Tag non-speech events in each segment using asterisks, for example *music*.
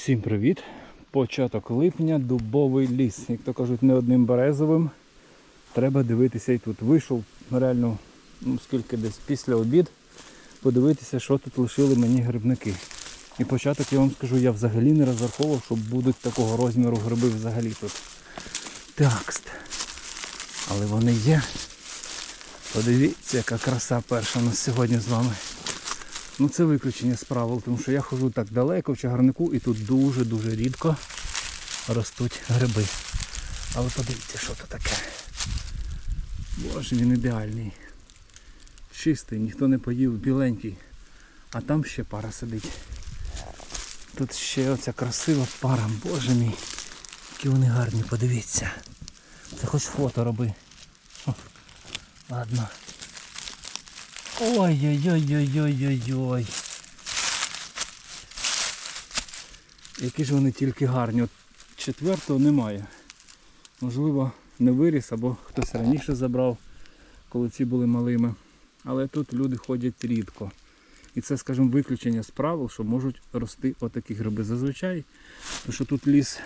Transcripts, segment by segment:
Всім привіт! Початок липня, дубовий ліс. Як то кажуть, не одним березовим. Треба дивитися і тут. Вийшов реально, ну скільки десь після обід, подивитися, що тут лишили мені грибники. І початок я вам скажу, я взагалі не розраховував, що будуть такого розміру гриби взагалі тут. Такст. Але вони є. Подивіться, яка краса перша у нас сьогодні з вами. Ну це виключення з правил, тому що я ходжу так далеко в чагарнику і тут дуже-дуже рідко ростуть гриби. Але подивіться, що це таке. Боже, він ідеальний. Чистий, ніхто не поїв, біленький. А там ще пара сидить. Тут ще оця красива пара, боже мій. Які вони гарні, подивіться. Це хоч фото роби. О, Ладно. Ой-ой-ой-ой-ой-ой-ой. Які ж вони тільки гарні. От четвертого немає. Можливо, не виріс або хтось раніше забрав, коли ці були малими. Але тут люди ходять рідко. І це, скажімо, виключення з правил, що можуть рости отакі гриби. Зазвичай, тому що тут ліс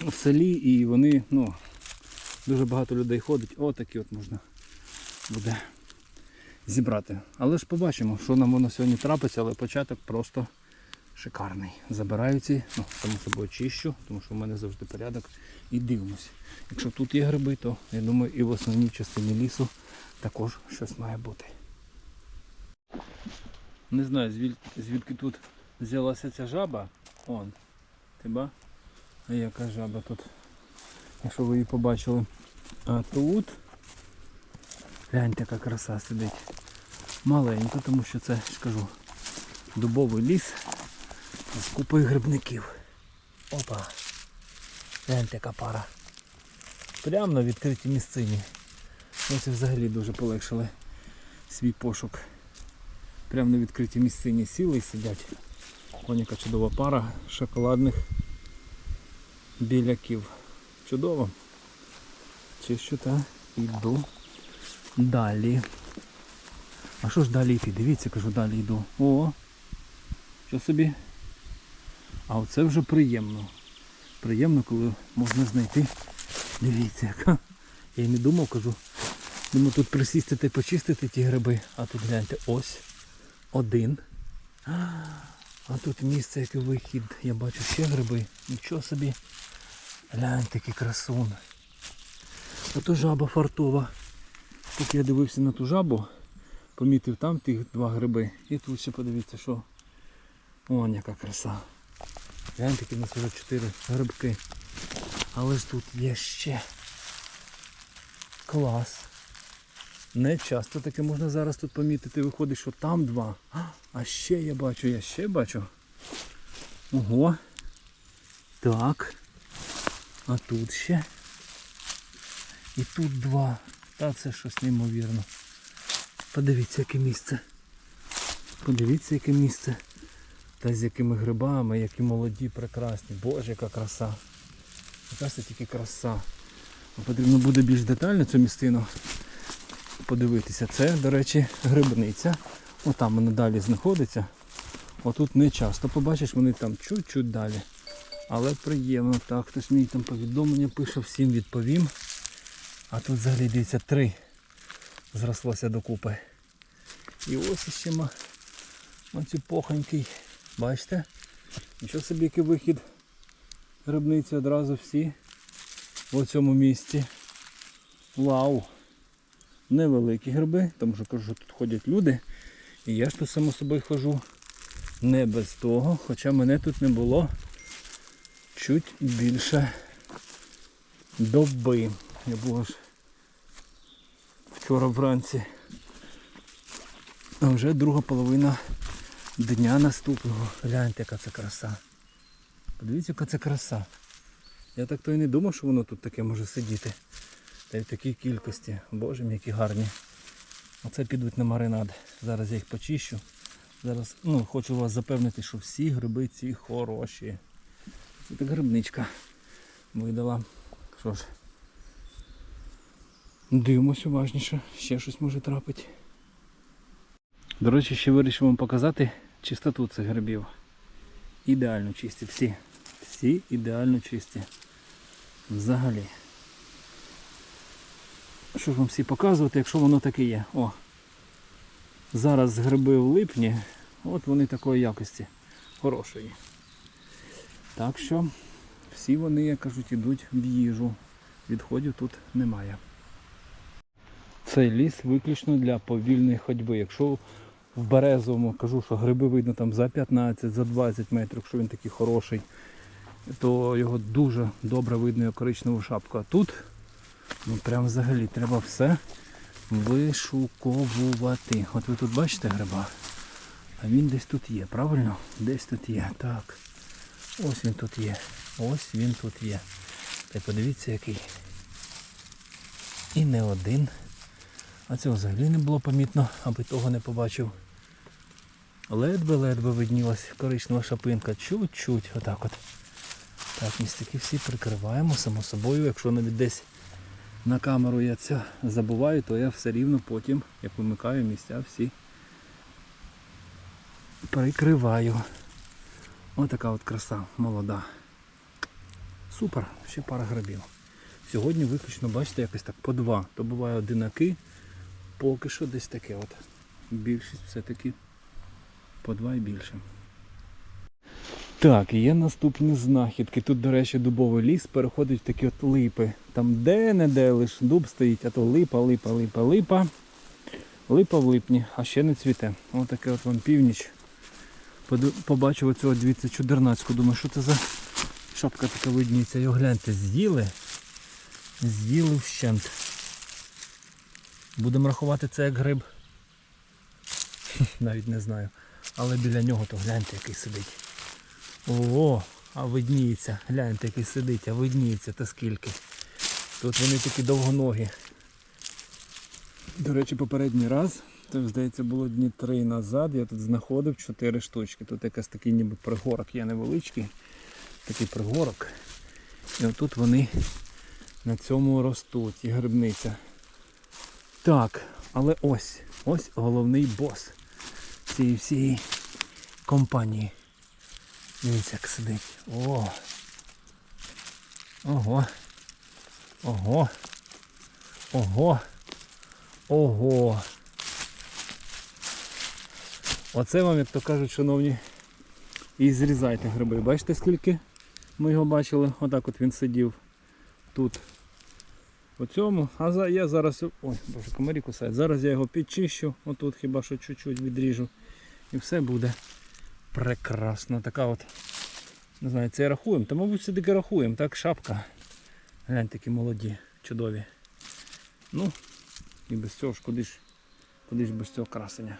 в селі і вони, ну, дуже багато людей ходить, отакі от можна буде зібрати. Але ж побачимо, що нам воно сьогодні трапиться, але початок просто шикарний. Забираю ці, ну, само собою чищу, тому що в мене завжди порядок. І дивимось. Якщо тут є гриби, то я думаю і в основній частині лісу також щось має бути. Не знаю, звід- звідки тут взялася ця жаба. Он. Тиба? А яка жаба тут? Якщо ви її побачили. А тут Гляньте, яка краса сидить. Маленько, тому що це, ж кажу, дубовий ліс з купою грибників. Опа. Гляньте, яка пара. Прямо на відкритій місцині. Ось взагалі дуже полегшили свій пошук. Прямо на відкритій місцині сіли і сидять. Яка чудова пара шоколадних біляків. Чудово. Чищу та йду далі. А що ж далі йти? Дивіться, кажу, далі йду. О! Що собі? А оце вже приємно. Приємно, коли можна знайти. Дивіться, яка. Я й не думав, кажу. Думаю, тут присісти та почистити ті гриби. А тут гляньте, ось. Один. А тут місце, який вихід. Я бачу ще гриби. Нічого собі. Гляньте, який красун. Ото жаба фартова. Поки я дивився на ту жабу, помітив там тих два гриби. І тут ще подивіться, що. О, яка краса. Гляньте, в нас вже чотири грибки. Але ж тут є ще. Клас. Не часто таке можна зараз тут помітити. Виходить, що там два. А ще я бачу, я ще бачу. Ого. Так. А тут ще. І тут два. Та це щось неймовірно. Подивіться, яке місце. Подивіться, яке місце. Та з якими грибами, які молоді, прекрасні. Боже, яка краса. Яка це тільки краса. Потрібно буде більш детально цю містину подивитися. Це, до речі, грибниця. Отам вона далі знаходиться. Отут не часто побачиш, вони там чуть-чуть далі. Але приємно. Так, хтось мені там повідомлення пише, всім відповім. А тут взагалі дивіться три зрослося докупи. І ось іще ма, мацюпохонький. Бачите? Нічого собі який вихід грибниці одразу всі в цьому місці. Вау! Невеликі гриби, тому що кажу, що тут ходять люди. І я ж тут само собою хожу не без того, хоча мене тут не було чуть більше доби. Я був аж вчора вранці. А вже друга половина дня наступного. Гляньте, яка це краса. Подивіться, яка це краса. Я так то і не думав, що воно тут таке може сидіти. Та й в такій кількості. Боже мій, які гарні. Оце підуть на маринад. Зараз я їх почищу. Зараз ну, хочу вас запевнити, що всі гриби ці хороші. Це так грибничка видала. Що ж. Дивимось уважніше, ще щось може трапити. До речі, ще вирішив вам показати чистоту цих грибів. ідеально чисті. Всі. Всі ідеально чисті. Взагалі. Що ж вам всі показувати, якщо воно таке є. О. Зараз гриби в липні, от вони такої якості. Хорошої. Так що всі вони, як кажуть, ідуть в їжу. Відходів тут немає. Цей ліс виключно для повільної ходьби. Якщо в березовому кажу, що гриби видно там за 15, за 20 метрів, якщо він такий хороший, то його дуже добре видно як коричневу шапку. А тут ну прям взагалі треба все вишуковувати. От ви тут бачите гриба? А він десь тут є, правильно? Десь тут є. Так. Ось він тут є. Ось він тут є. Та й подивіться який. І не один. А цього взагалі не було помітно, аби того не побачив. Ледве-ледве виднілась коричнева шапинка. Чуть-чуть. Отак от. Так, містики всі прикриваємо, само собою. Якщо навіть десь на камеру я це забуваю, то я все рівно потім, як вимикаю місця, всі прикриваю. Ось така от краса молода. Супер, ще пара грибів. Сьогодні виключно, бачите, якось так по два. То буває одинаки, поки що десь таке от. Більшість все-таки по два і більше. Так, є наступні знахідки. Тут, до речі, дубовий ліс переходить в такі от липи. Там де-не-де лиш дуб стоїть, а то липа, липа, липа, липа. Липа в липні, а ще не цвіте. Ось таке от вам північ. Побачив оцього дивіться чудернацьку. Думаю, що це за шапка така видніється. Його гляньте, з'їли. З'їли вщент. Будемо рахувати це як гриб. *laughs* Навіть не знаю. Але біля нього то гляньте, який сидить. Ого, а видніється. Гляньте, який сидить, а видніється та скільки. Тут вони такі довгоногі. До речі, попередній раз, це здається було дні три назад, я тут знаходив чотири штучки. Тут якась такий ніби пригорок є невеличкий. Такий пригорок. І отут вони на цьому ростуть і грибниця. Так, але ось, ось головний бос цієї всієї компанії. Дивіться, як сидить. О! Ого! Ого! Ого! Ого! Оце вам, як то кажуть, шановні, і зрізайте гриби. Бачите, скільки ми його бачили? Отак от він сидів тут. По цьому. А я зараз... Ой, боже, комарі кусають. Зараз я його підчищу, отут хіба що чуть-чуть відріжу. І все буде прекрасно. Така от. Не знаю, це рахуємо. Та мабуть все-таки рахуємо. Так, шапка. Глянь, такі молоді, чудові. Ну, і без цього ж куди ж, куди ж без цього красення.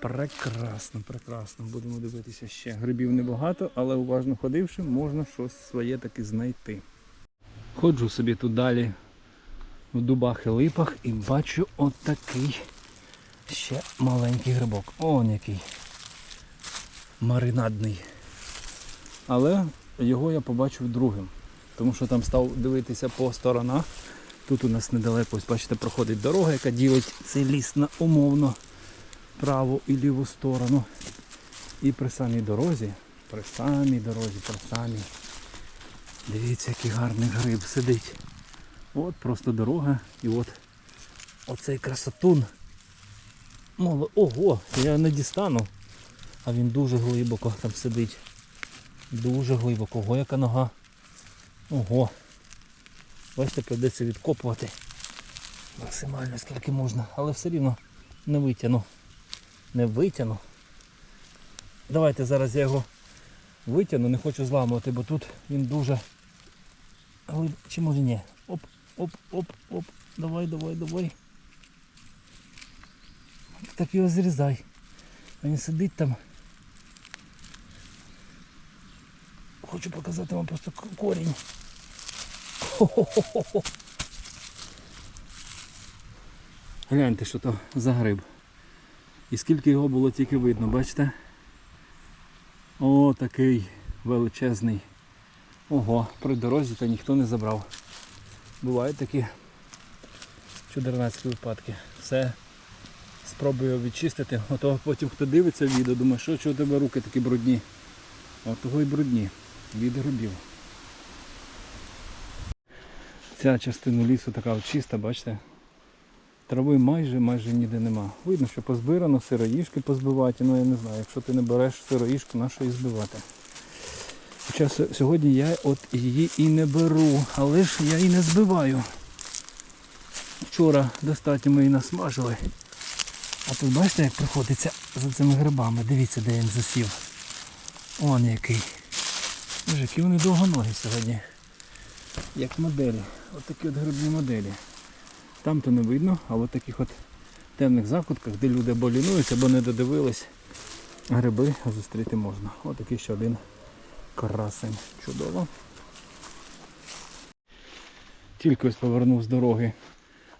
Прекрасно, прекрасно. Будемо дивитися ще. Грибів небагато, але уважно ходивши, можна щось своє таки знайти. Ходжу собі тут далі в дубах і липах і бачу отакий ще маленький грибок. О, який маринадний. Але його я побачив другим. Тому що там став дивитися по сторонах. Тут у нас недалеко, ось бачите, проходить дорога, яка ділить цей ліс на умовно праву і ліву сторону. І при самій дорозі, при самій дорозі, при самій. Дивіться, який гарний гриб сидить. От просто дорога і от оцей красотун. Моло, ого, я не дістану. А він дуже глибоко там сидить. Дуже глибоко. Ого, яка нога. Ого. Бачите, прийдеться відкопувати максимально скільки можна, але все рівно не витягну. Не витягну. Давайте зараз я його витягну, не хочу зламувати, бо тут він дуже. Чи може ні? Оп, оп, оп, оп. Давай, давай, давай. Так його зрізай. А Він сидить там. Хочу показати вам просто корінь. Хо-хо-хо-хо. Гляньте, що то за гриб. І скільки його було тільки видно, бачите? О, такий величезний. Ого, при дорозі та ніхто не забрав. Бувають такі чудернацькі випадки. Все спробую відчистити. Ото потім хто дивиться відео, думає, що чого у тебе руки такі брудні. От того й брудні від грибів. Ця частина лісу така от чиста, бачите? Трави майже майже ніде нема. Видно, що позбирано, сироїшки позбиваті, ну я не знаю, якщо ти не береш сироїшку, на що її збивати. Хоча сьогодні я от її і не беру, але ж я і не збиваю. Вчора достатньо ми її насмажили. А тут бачите, як приходиться за цими грибами. Дивіться, де він засів. Он який. Боже, які вони довгоногі сьогодні. Як моделі. От такі от грибні моделі. Там то не видно, а от таких от темних закутках, де люди або лінуються, або не додивились, гриби зустріти можна. Ось такий ще один красень. Чудово. Тільки ось повернув з дороги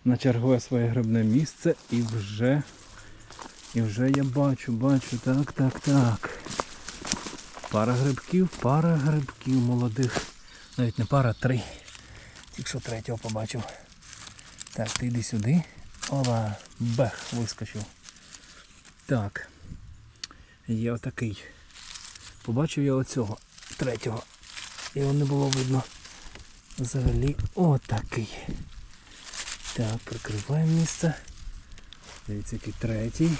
на чергове своє грибне місце і вже, і вже я бачу, бачу, так, так, так. Пара грибків, пара грибків молодих. Навіть не пара, три. Тільки що третього побачив. Так, ти йди сюди. Ова, бех, вискочив. Так. Є отакий. Побачив я оцього третього. Його не було видно. Взагалі отакий. Так, прикриваємо місце. Дивіться, який третій.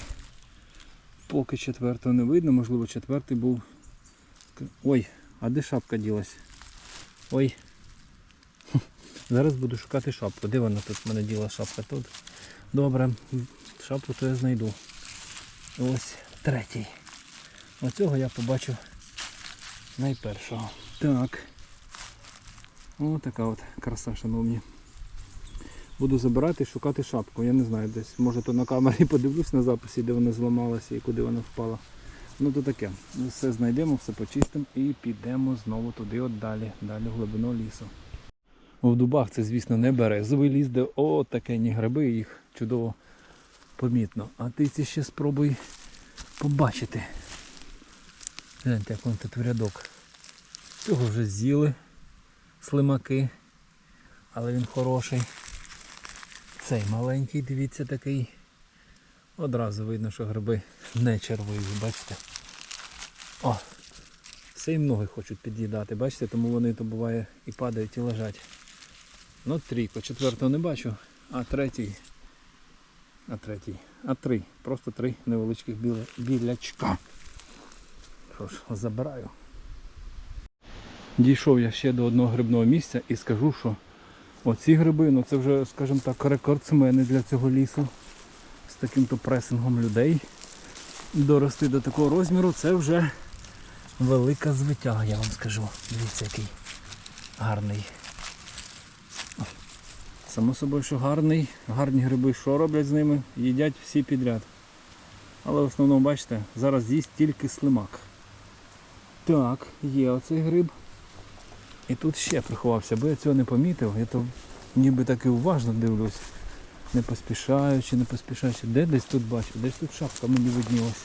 Поки четвертого не видно, можливо четвертий був. Ой, а де шапка ділась? Ой. Зараз буду шукати шапку. Де вона тут в мене діла шапка? Тут. Добре, шапку то я знайду. Ось третій. Оцього я побачив найпершого. Так. Ось така от краса, шановні. Буду забирати і шукати шапку. Я не знаю десь. Може то на камері *laughs* подивлюсь на записі, де вона зламалася і куди вона впала. Ну то таке. Все знайдемо, все почистимо і підемо знову туди, от далі, далі глибину лісу. В дубах це, звісно, не березовий ліс, де о, такені гриби, їх чудово помітно. А ти ці ще спробуй побачити. Гляньте, як вон тут в рядок. Цього вже з'їли слимаки, але він хороший. Цей маленький, дивіться, такий. Одразу видно, що гриби не червиві, бачите? О! Все і ноги хочуть під'їдати, бачите, тому вони то буває і падають, і лежать. Ну, трійко, четвертого не бачу, а третій. А третій. А три. Просто три невеличких біля... білячка. Що ж, забираю. Дійшов я ще до одного грибного місця і скажу, що оці гриби, ну це вже, скажімо так, рекордсмени для цього лісу. З таким-то пресингом людей. Дорости до такого розміру це вже велика звитяга, я вам скажу. Дивіться, який гарний. Само собою, що гарний, гарні гриби, що роблять з ними, їдять всі підряд. Але в основному, бачите, зараз їсть тільки слимак. Так, є оцей гриб. І тут ще приховався, бо я цього не помітив. Я то ніби так і уважно дивлюсь. Не поспішаючи, не поспішаючи. Де десь тут бачу? Десь тут шапка мені виднілась.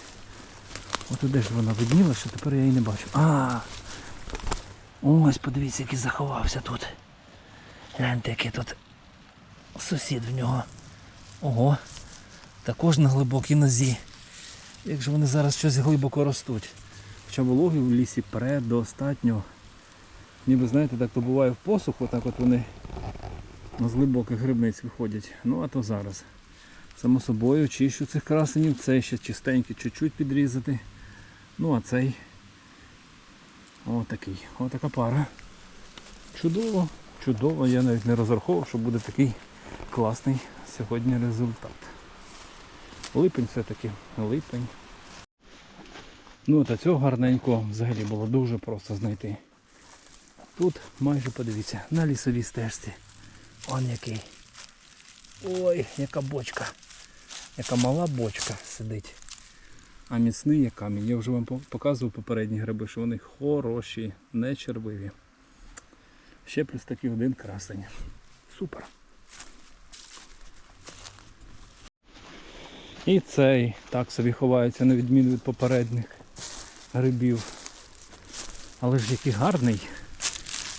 От де ж вона видніла, що тепер я її не бачу. А! Ось подивіться, який заховався тут. Гляньте, який тут сусід в нього. Ого. Також на глибокій нозі. Як же вони зараз щось глибоко ростуть. Хоча вологи в лісі предостатньо. Ніби знаєте, так то буває в посух, отак от вони з глибоких грибниць виходять. Ну а то зараз. Само собою чищу цих красенів, цей ще чистенький чуть-чуть підрізати. Ну а цей отакий. Отака пара. Чудово, чудово. Я навіть не розраховував, що буде такий класний сьогодні результат. Липень все-таки, липень. Ну та цього гарненького взагалі було дуже просто знайти. Тут майже подивіться, на лісовій стежці. Он який. Ой, яка бочка. Яка мала бочка сидить. А міцний є камінь. Я вже вам показував попередні гриби, що вони хороші, не червиві. Ще плюс такий один красень. Супер. І цей так собі ховається на відміну від попередніх грибів. Але ж який гарний.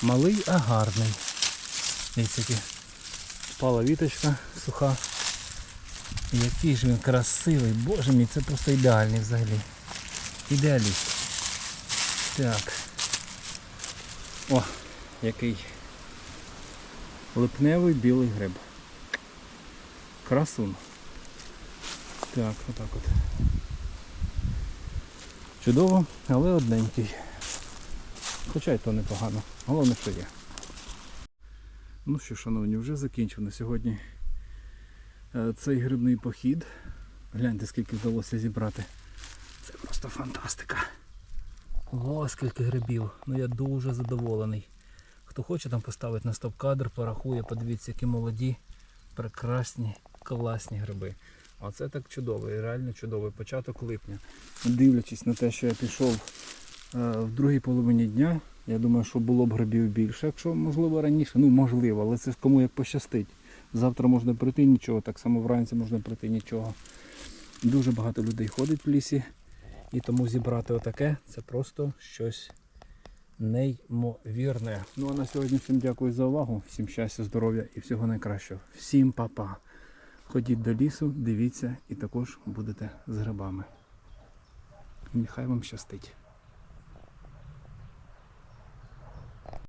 Малий, а гарний. Дивіться, впала віточка суха. Який ж він красивий, боже мій, це просто ідеальний взагалі. Ідеаліст. Так. О, який липневий білий гриб. Красун. Так, отак от. Чудово, але одненький. Хоча й то непогано. Головне, що є. Ну що, шановні, вже закінчив на сьогодні е, цей грибний похід. Гляньте, скільки вдалося зібрати. Це просто фантастика. О, скільки грибів. Ну я дуже задоволений. Хто хоче там поставить на стоп-кадр, порахує, подивіться, які молоді, прекрасні, класні гриби. А це так чудовий, реально чудовий початок липня. Дивлячись на те, що я пішов е, в другій половині дня, я думаю, що було б грибів більше, якщо можливо раніше. Ну можливо, але це ж кому як пощастить. Завтра можна прийти нічого, так само вранці можна прийти нічого. Дуже багато людей ходить в лісі. І тому зібрати отаке це просто щось неймовірне. Ну а на сьогодні всім дякую за увагу, всім щастя, здоров'я і всього найкращого. Всім па-па. Ходіть до лісу, дивіться і також будете з грибами. Нехай вам щастить.